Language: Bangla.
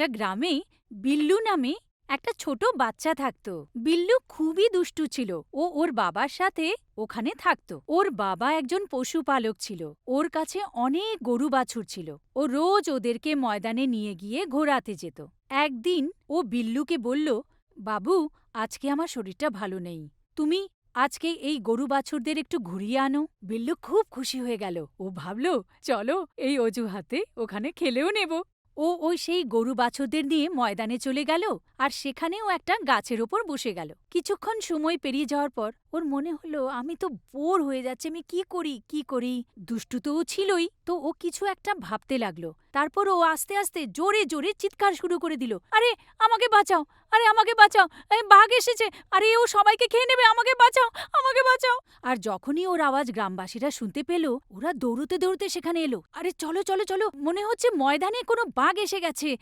একটা গ্রামে বিল্লু নামে একটা ছোট বাচ্চা থাকত। বিল্লু খুবই দুষ্টু ছিল। ও ওর বাবার সাথে ওখানে থাকত। ওর বাবা একজন পশুপালক ছিল। ওর কাছে অনেক গরু বাছুর ছিল। ও রোজ ওদেরকে ময়দানে নিয়ে গিয়ে ঘোরাতে যেত। একদিন ও বিল্লুকে বলল, বাবু, আজকে আমার শরীরটা ভালো নেই। তুমি আজকে এই গরু বাছুরদের একটু ঘুরিয়ে আনো। বিল্লু খুব খুশি হয়ে গেল। ও ভাবল, চলো, এই অজুহাতে ওখানে খেলেও নেব। ও ওই সেই গরু বাছুরদের নিয়ে ময়দানে চলে গেল আর সেখানেও একটা গাছের ওপর বসে গেল। কিছুক্ষণ সময় পেরিয়ে যাওয়ার পর ওর মনে হলো, আমি তো বোর হয়ে যাচ্ছে, আমি কি করি কি করি? দুষ্টু তো ও ছিলই, তো ও কিছু একটা ভাবতে লাগল। তারপর ও আস্তে আস্তে জোরে জোরে চিৎকার শুরু করে দিল, আরে, আমাকে বাঁচাও, আরে, আমাকে বাঁচাও বাঘ এসেছে, আরে, ও সবাইকে খেয়ে নেবে, আমাকে বাঁচাও আমাকে বাঁচাও। আর যখনই ওর আওয়াজ গ্রামবাসীরা শুনতে পেল, ওরা দৌড়তে দৌড়তে সেখানে এলো, আরে, চলো চলো চলো, মনে হচ্ছে ময়দানে কোনো বাঘ এসে গেছে।